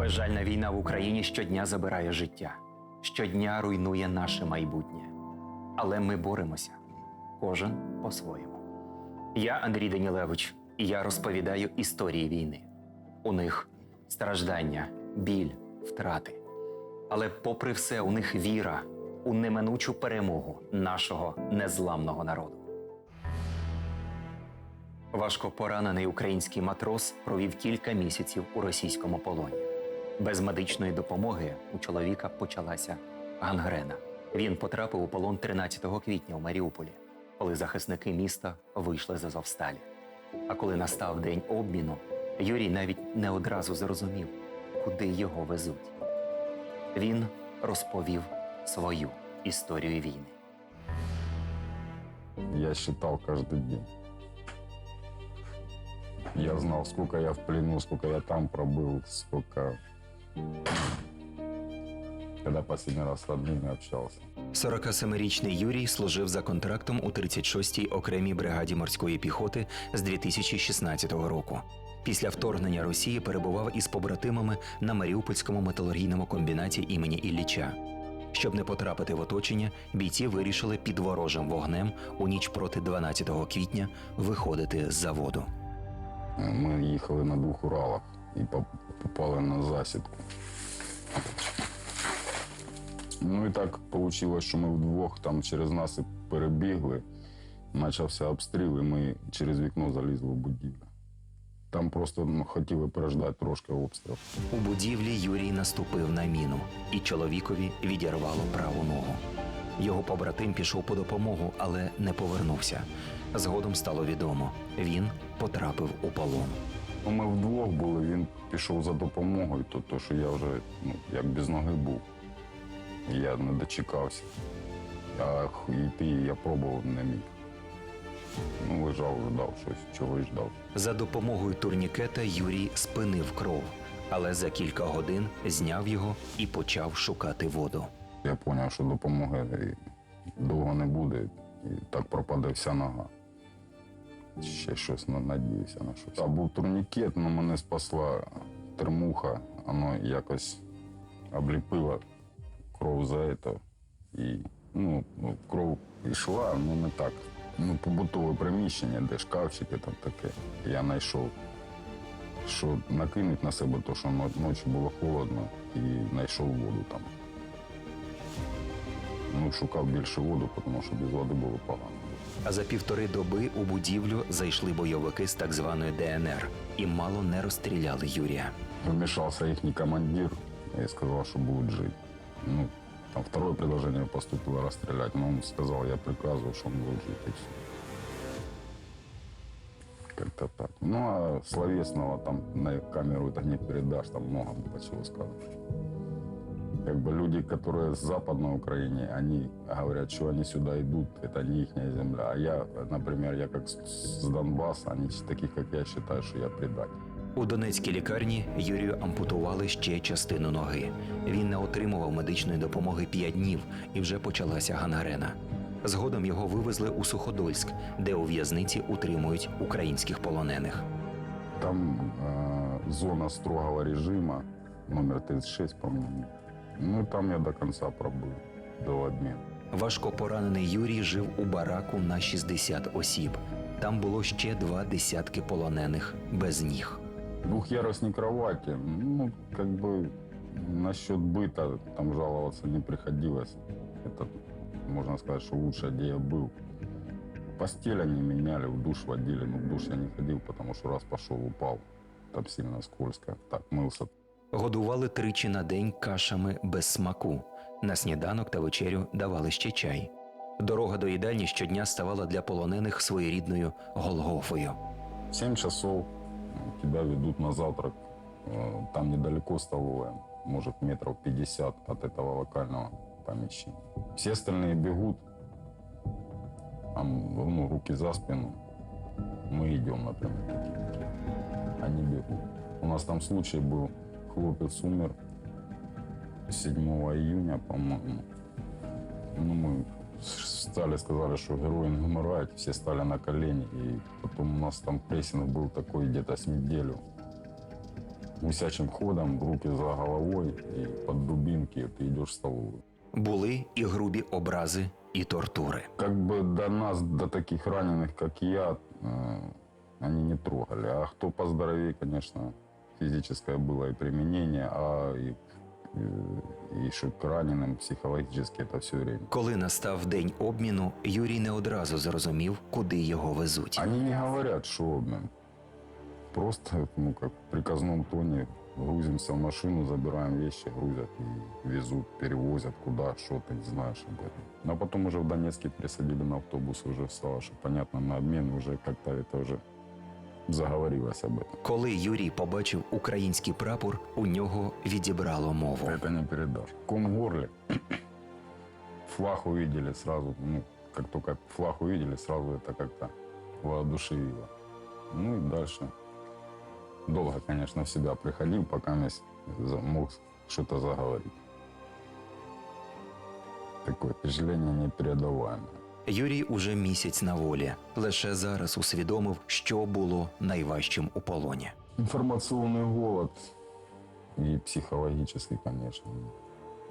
Безжальна війна в Україні щодня забирає життя, щодня руйнує наше майбутнє. Але ми боремося, кожен по-своєму. Я Андрій Данілевич, і я розповідаю історії війни. У них страждання, біль, втрати. Але, попри все, у них віра у неминучу перемогу нашого незламного народу. Важко поранений український матрос провів кілька місяців у російському полоні. Без медичної допомоги у чоловіка почалася гангрена. Він потрапив у полон 13 квітня у Маріуполі, коли захисники міста вийшли з Азовсталі. А коли настав день обміну, Юрій навіть не одразу зрозумів, куди його везуть. Він розповів свою історію війни. Я считал каждый день. Я знал, сколько я в плену, сколько я там пробыл, сколько... Когда последний раз с родными общался. 47-річний Юрій служив за контрактом у 36-й окремій бригаді морської піхоти з 2016 року. Після вторгнення Росії перебував із побратимами на Маріупольському металургійному комбінаті імені Ілліча. Щоб не потрапити в оточення, бійці вирішили під ворожим вогнем у ніч проти 12 квітня виходити з заводу. Ми їхали на двох Уралах і попали на засідку. Ну і так вийшло, що ми вдвох там через нас і перебігли. Почався обстріл, і ми через вікно залізли в будівлю. Там просто ну, хотіли переждати трошки обстріл. У будівлі Юрій наступив на міну, і чоловікові відірвало праву ногу. Його побратим пішов по допомогу, але не повернувся. Згодом стало відомо, він потрапив у полон. Ну, Ми вдвох були, він пішов за допомогою, то, то що я вже ну, як без ноги був. Я не дочекався. А йти я пробував не міг. Ну, лежав, ждав щось, чогось ждав. За допомогою турнікета Юрій спинив кров, але за кілька годин зняв його і почав шукати воду. Я зрозумів, що допомоги довго не буде, і так пропаде вся нога. Ще щось на- надіявся на щось. А був турнікет, але мене спасла термуха, воно якось обліпило кров за це. І ну, ну, кров йшла, ну не так. Ну, побутове приміщення, де шкафчики там таке. Я знайшов, що накинуть на себе, то що ночі було холодно, і знайшов воду там. Ну, шукав більше воду, тому що без води було погано. А за півтори доби у будівлю зайшли бойовики з так званої ДНР і мало не розстріляли Юрія. Вмешался их командир и сказал, что будет жить. Ну, там второе предложение поступило расстрелять, но он сказал, я приказываю, что он будет жить, и все. Как-то так. Ну, а словесного там на камеру это не передашь, там много было чего сказать. Как бы люди, которые с Западной Украины, они говорят, что они сюда идут, это не их земля. А я, например, я как с с Донбасса, они таких, как я, считаю, что я предатель. У Донецькій лікарні Юрію ампутували ще частину ноги. Він не отримував медичної допомоги 5 днів і вже почалася гангрена. Згодом його вивезли у Суходольськ, де у в'язниці утримують українських полонених. Там э, зона строгого режима, номер 36, по-моему. Ну, там я до конца пробыл, до обмена. Важко поранений Юрій жив у бараку на 60 осіб. Там було ще два десятки полонених без ніг. Двухъярусной кровати, ну, как бы насчет быта там жаловаться не приходилось. Это, можно сказать, что лучше, где я был. Постель они меняли, в душ водили, но в душ я не ходил, потому что раз пошел, упал. Там сильно скользко. Так, мылся Годували тричі на день кашами без смаку. На сніданок та вечерю давали ще чай. Дорога до їдальні щодня ставала для полонених своєрідною Голгофою. В 7 часов э, тебя ведут на завтрак. Э, Там недалеко столовая, может метров 50 от этого локального помещения. Все остальные бегут, там, ну, руки за спину. Мы идем, например. Они бегут. У нас там случай был, хлопец умер 7 июня, по-моему. Ну, мы встали, сказали, что герои не умирают, все стали на колени. И потом у нас там прессинг был такой где-то с неделю. гусячим ходом, руки за головой и под дубинки ты идешь в столовую. Були і грубі образи, і тортури. Как бы до нас, до таких раненых, как я, э, они не трогали. А кто поздоровее, конечно, физическое было и применение, а и, и, и что к раненым психологически это все время. Коли настав день обміну, Юрій не одразу зрозумів, куди його везуть. Они не говорят, что обмен. Просто, ну, как в приказном тоне, грузимся в машину, забираем вещи, грузят и везут, перевозят куда, что ты не знаешь об этом. Но потом уже в Донецке пересадили на автобус, уже стало, что понятно, на обмен уже как-то это уже заговорилось об этом. Коли Юрій побачив український прапор, у нього відібрало мову. Это не передашь. Ком в горле. Флаг увидели сразу, ну, как только флаг увидели, сразу это как-то воодушевило. Ну и дальше. Долго, конечно, в себя приходил, пока я мог что-то заговорить. Такое впечатление непередаваемое. Юрій уже місяць на волі. Лише зараз усвідомив, що було найважчим у полоні. Информационный голод и психологический, конечно.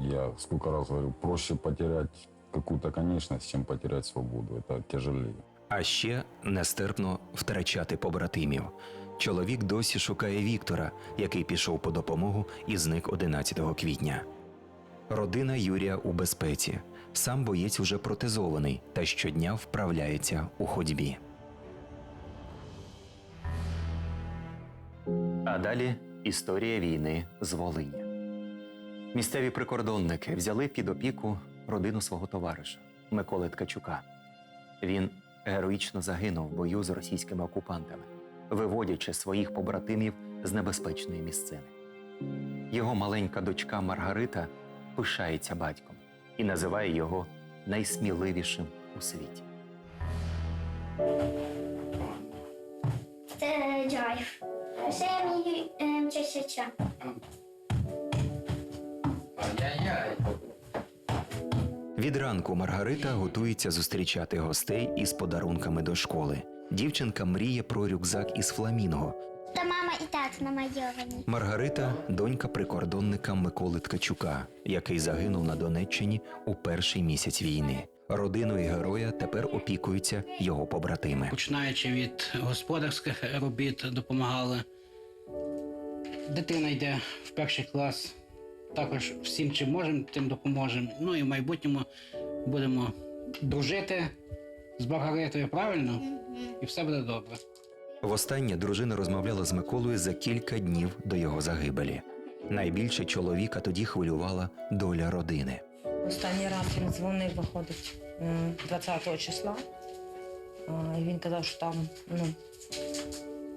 Я сколько раз говорю, проще потерять какую-то конечность, чем потерять свободу. Это тяжелее. А ще нестерпно втрачати побратимів. Чоловік досі шукає Віктора, який пішов по допомогу і зник 11 квітня. Родина Юрія у безпеці. Сам боєць уже протезований та щодня вправляється у ходьбі. А далі історія війни з Волині. Місцеві прикордонники взяли під опіку родину свого товариша Миколи Ткачука. Він героїчно загинув в бою з російськими окупантами, виводячи своїх побратимів з небезпечної місцини. Його маленька дочка Маргарита пишається батьком і називає його найсміливішим у світі. Це джайв. Це мій е, тисяча. Від ранку Маргарита готується зустрічати гостей із подарунками до школи. Дівчинка мріє про рюкзак із фламінго. Та мама і так намайовані. Маргарита донька прикордонника Миколи Ткачука, який загинув на Донеччині у перший місяць війни. Родиною героя тепер опікуються його побратими. Починаючи від господарських робіт, допомагали. Дитина йде в перший клас. Також всім, чим можемо, тим допоможемо. Ну і в майбутньому будемо дружити з Маргаритою, правильно? І все буде добре. Востаннє дружина розмовляла з Миколою за кілька днів до його загибелі. Найбільше чоловіка тоді хвилювала доля родини. Останній раз він дзвонив, виходить м, 20 числа. І він казав, що там, ну,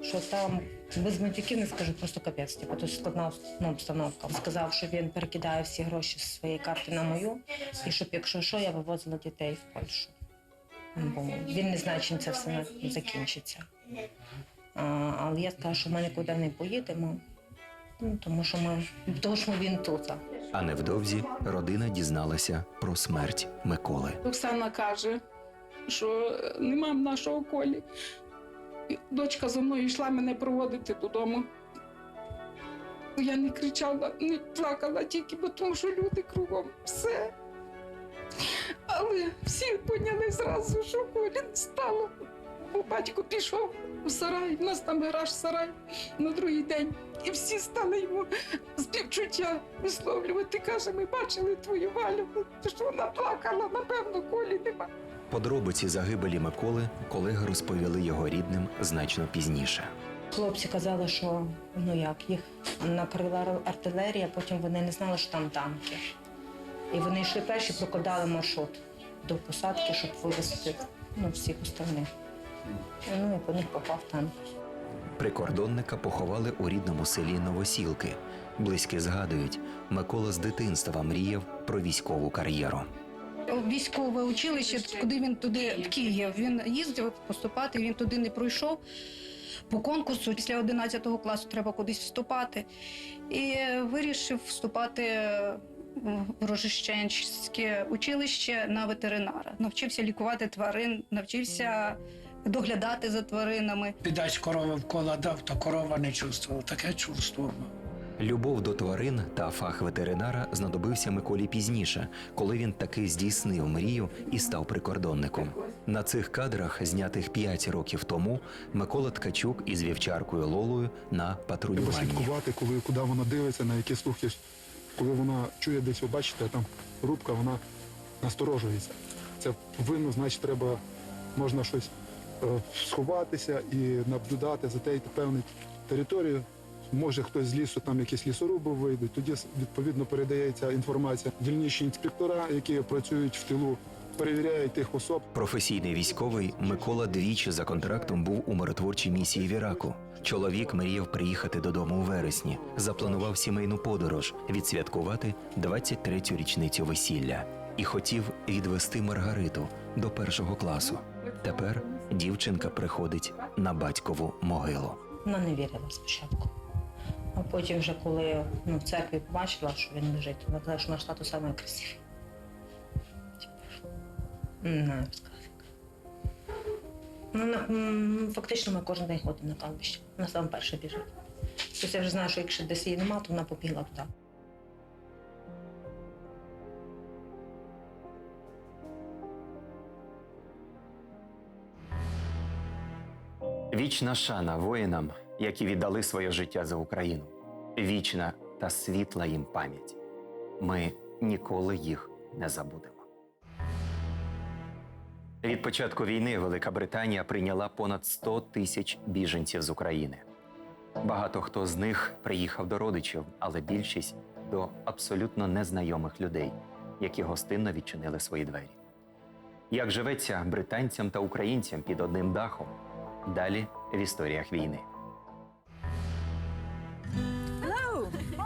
що там без матюків не скажу, просто капець. Типу, тут складна ну, обстановка. Сказав, що він перекидає всі гроші з своєї карти на мою, і щоб, якщо що, я вивозила дітей в Польщу. Бо він не знає, чим це все закінчиться. А, але я сказала, що ми нікуди не поїдемо, ну, тому що ми, тому що він тут. А невдовзі родина дізналася про смерть Миколи. Оксана каже, що нема в нашого колі. Дочка за мною йшла мене проводити додому. Я не кричала, не плакала тільки, бо тому що люди кругом все. Але всі поняли зразу, що колі не стало. Бо батько пішов у сарай, у нас там гараж сарай на другий день. І всі стали йому співчуття висловлювати. Каже, ми бачили твою валю, що вона плакала, напевно, колі нема. Подробиці загибелі Миколи колеги розповіли його рідним значно пізніше. Хлопці казали, що ну як їх накрила ар- артилерія, потім вони не знали, що там танки. І вони йшли перші, прокладали маршрут до посадки, щоб вивезти ну, всіх остальних. Ну і по них попав танк. Прикордонника поховали у рідному селі Новосілки. Близькі згадують, Микола з дитинства мріяв про військову кар'єру. військове училище, куди він туди в Київ. Він їздив поступати, він туди не пройшов. По конкурсу після 11 класу треба кудись вступати. І вирішив вступати в Рожищенське училище на ветеринара. Навчився лікувати тварин, навчився доглядати за тваринами. Підасть корови вкола дав, то корова не чувствувала. Таке чувство. Любов до тварин та фах ветеринара знадобився Миколі пізніше, коли він таки здійснив мрію і став прикордонником. На цих кадрах, знятих 5 років тому, Микола Ткачук із вівчаркою Лолою на Треба патрулюванні. слідкувати, коли куди вона дивиться, на які слухи. Коли вона чує десь, ви бачите, там рубка, вона насторожується. Це повинно, значить, треба можна щось сховатися і наблюдати за тією певною територією. Може хтось з лісу, там якісь лісоруби вийдуть, тоді відповідно передається інформація. Дільничні інспектора, які працюють в тилу, перевіряють тих особ, Професійний військовий Микола двічі за контрактом був у миротворчій місії в Іраку. Чоловік мріяв приїхати додому у вересні, запланував сімейну подорож, відсвяткувати 23-ю річницю весілля і хотів відвести Маргариту до першого класу. Тепер дівчинка приходить на батькову могилу. Вона не вірила спочатку. А потім, вже коли ну, в церкві побачила, що він лежить, вона казала, що наш тато саме красивий. Типу, Не. Ну, на- м, фактично ми кожен день ходимо на кладбище. Вона саме перша біжить. Тобто я вже знаю, що якщо десь її нема, то вона побігла туди. Вічна шана воїнам, які віддали своє життя за Україну. Вічна та світла їм пам'ять. Ми ніколи їх не забудемо. Від початку війни Велика Британія прийняла понад 100 тисяч біженців з України. Багато хто з них приїхав до родичів, але більшість до абсолютно незнайомих людей, які гостинно відчинили свої двері. Як живеться британцям та українцям під одним дахом? Далі в історіях війни.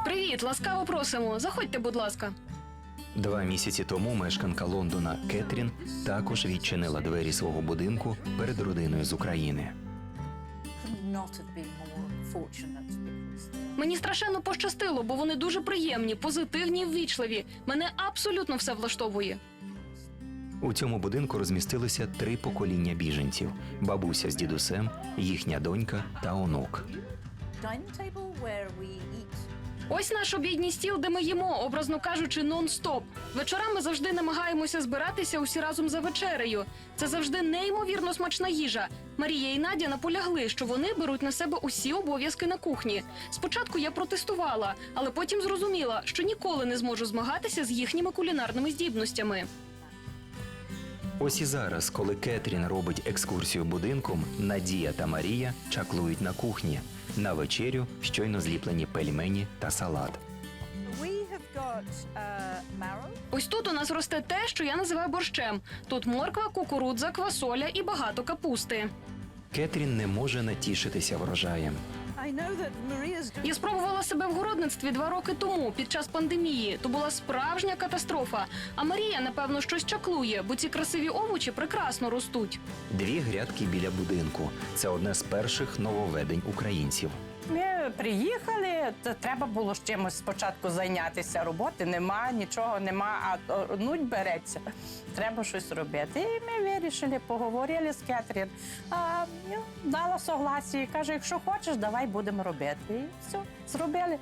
Привіт, ласкаво просимо. Заходьте, будь ласка. Два місяці тому мешканка Лондона Кетрін також відчинила двері свого будинку перед родиною з України. Мені страшенно пощастило, бо вони дуже приємні, позитивні, ввічливі. Мене абсолютно все влаштовує. У цьому будинку розмістилися три покоління біженців: бабуся з дідусем, їхня донька та онук. Ось наш обідній стіл, де ми їмо, образно кажучи, нон-стоп. Вечорами завжди намагаємося збиратися усі разом за вечерею. Це завжди неймовірно смачна їжа. Марія і Надя наполягли, що вони беруть на себе усі обов'язки на кухні. Спочатку я протестувала, але потім зрозуміла, що ніколи не зможу змагатися з їхніми кулінарними здібностями. Ось і зараз, коли Кетрін робить екскурсію будинком, Надія та Марія чаклують на кухні. На вечерю щойно зліплені пельмені та салат. Ось тут у нас росте те, що я називаю борщем. Тут морква, кукурудза, квасоля і багато капусти. Кетрін не може натішитися врожаєм. Я спробувала себе в городництві два роки тому під час пандемії. То була справжня катастрофа. А Марія, напевно, щось чаклує, бо ці красиві овочі прекрасно ростуть. Дві грядки біля будинку це одне з перших нововведень українців. Ми приїхали, то треба було з чимось спочатку зайнятися. Роботи нема, нічого нема, а нудь береться. Треба щось робити. І ми вирішили, поговорили з Кетрін. А, ну, дала согласі каже, якщо хочеш, давай будемо робити. І все, зробили.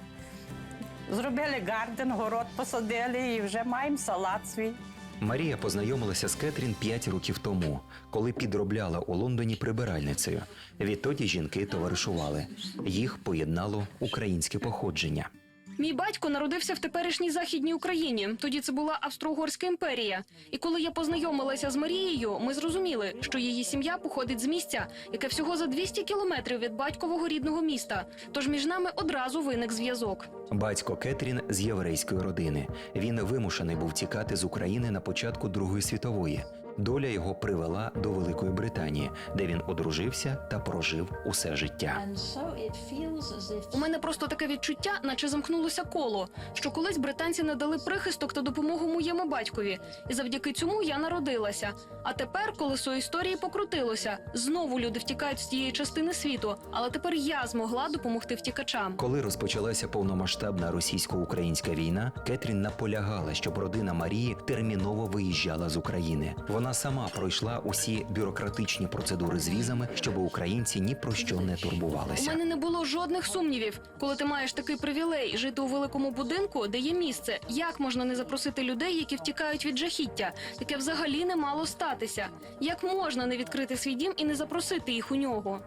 Зробили гарден, город посадили і вже маємо салат свій. Марія познайомилася з Кетрін 5 років тому, коли підробляла у Лондоні прибиральницею. Відтоді жінки товаришували. Їх поєднало українське походження. Мій батько народився в теперішній західній Україні. Тоді це була Австро-Угорська імперія. І коли я познайомилася з Марією, ми зрозуміли, що її сім'я походить з місця, яке всього за 200 кілометрів від батькового рідного міста. Тож між нами одразу виник зв'язок. Батько Кетрін з єврейської родини. Він вимушений був тікати з України на початку Другої світової. Доля його привела до Великої Британії, де він одружився та прожив усе життя. У мене просто таке відчуття, наче замкнулося коло, що колись британці надали прихисток та допомогу моєму батькові, і завдяки цьому я народилася. А тепер колесо історії покрутилося. Знову люди втікають з тієї частини світу, але тепер я змогла допомогти втікачам. Коли розпочалася повномасштабна російсько-українська війна, Кетрін наполягала, щоб родина Марії терміново виїжджала з України. Вона Вона сама пройшла усі бюрократичні процедури з візами, щоб українці ні про що не У турбувалися. мене не було жодних сумнівів, коли ти маєш такий привілей жити у великому будинку, де є місце. Як можна не запросити людей, які втікають від жахіття? Таке взагалі не мало статися. Як можна не відкрити свій дім і не запросити їх у нього?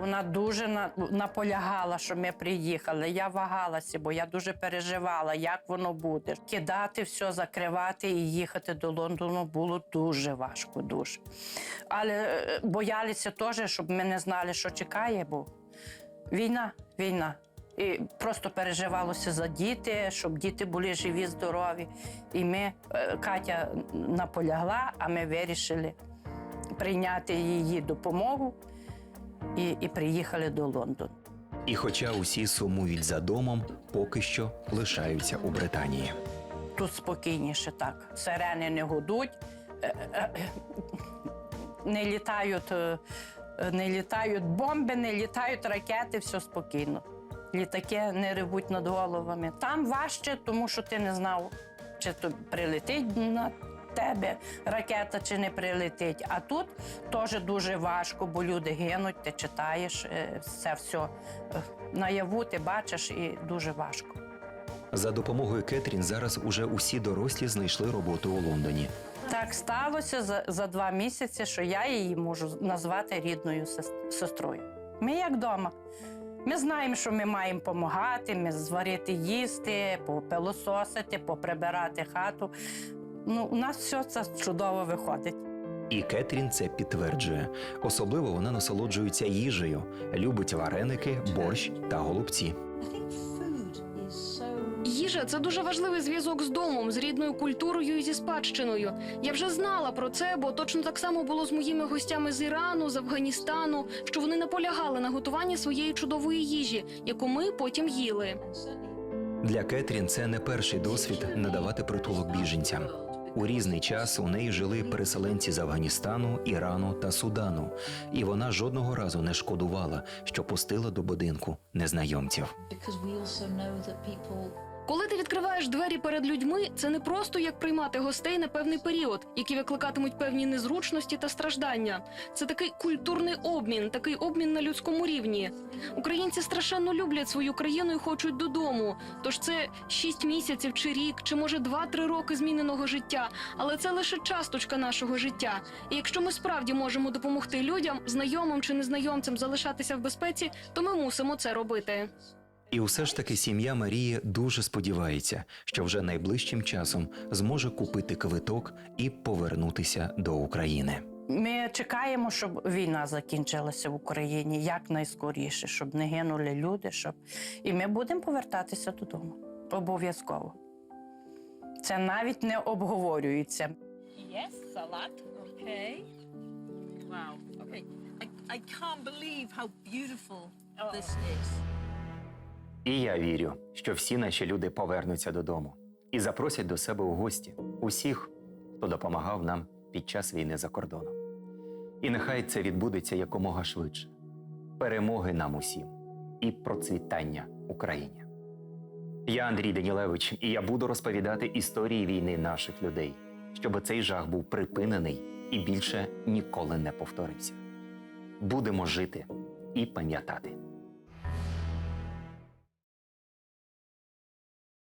Вона дуже на- наполягала, що ми приїхали. Я вагалася, бо я дуже переживала, як воно буде. Кидати все, закривати і їхати до Лондону було дуже важко, дуже. Але е, боялися теж, щоб ми не знали, що чекає, бо війна, війна. І просто переживалося за діти, щоб діти були живі, здорові. І ми, е, Катя наполягла, а ми вирішили прийняти її допомогу і, і приїхали до Лондону. І хоча усі сумують за домом, поки що лишаються у Британії. Тут спокійніше так. Сирени не гудуть, е, е, е, не літають, не літають бомби, не літають ракети, все спокійно. Літаки не ревуть над головами. Там важче, тому що ти не знав, чи то прилетить на тебе ракета, чи не прилетить. А тут теж дуже важко, бо люди гинуть, ти читаєш е, це все е, наяву, ти бачиш, і дуже важко. За допомогою Кетрін зараз уже усі дорослі знайшли роботу у Лондоні. Так сталося за, за два місяці, що я її можу назвати рідною сестрою. Ми як вдома. Ми знаємо, що ми маємо допомагати, ми зварити їсти, попилососити, поприбирати хату. Ну, у нас все це чудово виходить. І Кетрін це підтверджує. Особливо вона насолоджується їжею, любить вареники, борщ та голубці. Їжа це дуже важливий зв'язок з домом, з рідною культурою і зі спадщиною. Я вже знала про це, бо точно так само було з моїми гостями з Ірану, з Афганістану, що вони наполягали на готуванні своєї чудової їжі, яку ми потім їли. Для Кетрін це не перший досвід надавати притулок біженцям. У різний час у неї жили переселенці з Афганістану, Ірану та Судану, і вона жодного разу не шкодувала, що пустила до будинку незнайомців. Коли ти відкриваєш двері перед людьми, це не просто як приймати гостей на певний період, які викликатимуть певні незручності та страждання. Це такий культурний обмін, такий обмін на людському рівні. Українці страшенно люблять свою країну і хочуть додому. Тож це шість місяців чи рік, чи може два-три роки зміненого життя. Але це лише часточка нашого життя. І якщо ми справді можемо допомогти людям, знайомим чи незнайомцям залишатися в безпеці, то ми мусимо це робити. І все ж таки сім'я Марії дуже сподівається, що вже найближчим часом зможе купити квиток і повернутися до України. Ми чекаємо, щоб війна закінчилася в Україні якнайскоріше, щоб не гинули люди, щоб і ми будемо повертатися додому. Обов'язково. Це навіть не обговорюється. Yes, salad. Okay. Wow. Okay. I, I can't believe how beautiful this is. І я вірю, що всі наші люди повернуться додому і запросять до себе у гості усіх, хто допомагав нам під час війни за кордоном. І нехай це відбудеться якомога швидше. Перемоги нам усім і процвітання Україні. Я Андрій Данілевич, і я буду розповідати історії війни наших людей, щоб цей жах був припинений і більше ніколи не повторився. Будемо жити і пам'ятати.